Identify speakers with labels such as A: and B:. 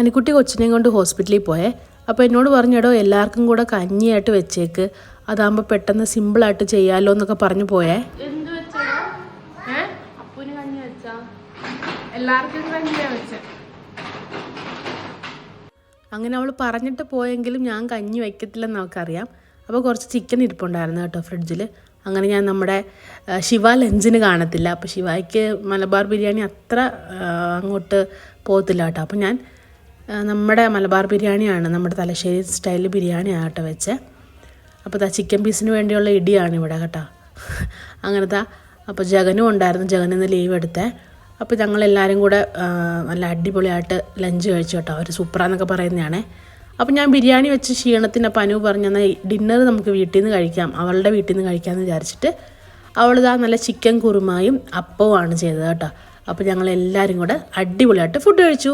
A: അനിക്കുട്ടി കൊച്ചിനെയും കൊണ്ട് ഹോസ്പിറ്റലിൽ പോയേ. അപ്പോൾ എന്നോട് പറഞ്ഞെടോ എല്ലാവർക്കും കൂടെ കഞ്ഞിയായിട്ട് വെച്ചേക്ക്. അതാകുമ്പോൾ പെട്ടെന്ന് സിമ്പിളായിട്ട് ചെയ്യാമല്ലോ എന്നൊക്കെ പറഞ്ഞു പോയേ.
B: എല്ലാവർക്കും
A: അങ്ങനെ അവൾ പറഞ്ഞിട്ട് പോയെങ്കിലും ഞാൻ കഞ്ഞി വയ്ക്കത്തില്ലെന്ന് അവൾക്കറിയാം. അപ്പോൾ കുറച്ച് ചിക്കൻ ഇരിപ്പുണ്ടായിരുന്നു കേട്ടോ ഫ്രിഡ്ജിൽ അങ്ങനെ ഞാൻ നമ്മുടെ ശിവ ലഞ്ചിന് കാണത്തില്ല. അപ്പോൾ ശിവായ്ക്ക് മലബാർ ബിരിയാണി അത്ര അങ്ങോട്ട് പോകത്തില്ല കേട്ടോ. അപ്പോൾ ഞാൻ നമ്മുടെ മലബാർ ബിരിയാണിയാണ് നമ്മുടെ തലശ്ശേരി സ്റ്റൈൽ ബിരിയാണി ആകട്ടെ വെച്ചേ. അപ്പോൾ ദാ ചിക്കൻ പീസിന് വേണ്ടിയുള്ള ഇടിയാണ് ഇവിടെ കേട്ടോ. അങ്ങനത്തെ അപ്പോൾ ജഗനും ഉണ്ടായിരുന്നു ജഗനിൽ നിന്ന് ലീവ് എടുത്തേ. അപ്പോൾ ഞങ്ങൾ എല്ലാവരും കൂടെ നല്ല അടിപൊളിയായിട്ട് ലഞ്ച് കഴിച്ചു കേട്ടോ അവർ സൂപ്പറാന്നൊക്കെ പറയുന്നതാണേ അപ്പോൾ ഞാൻ ബിരിയാണി വെച്ച് ക്ഷീണത്തിന് അപ്പോൾ അനു പറഞ്ഞെന്നാൽ ഡിന്നർ നമുക്ക് വീട്ടിൽ നിന്ന് കഴിക്കാം അവളുടെ വീട്ടിൽ നിന്ന് കഴിക്കാമെന്ന് വിചാരിച്ചിട്ട്. അവളിതാ നല്ല ചിക്കൻ കുറുമായും അപ്പവുമാണ് ചെയ്തത് കേട്ടോ. അപ്പോൾ ഞങ്ങൾ എല്ലാവരും കൂടെ അടിപൊളിയായിട്ട് ഫുഡ് കഴിച്ചു.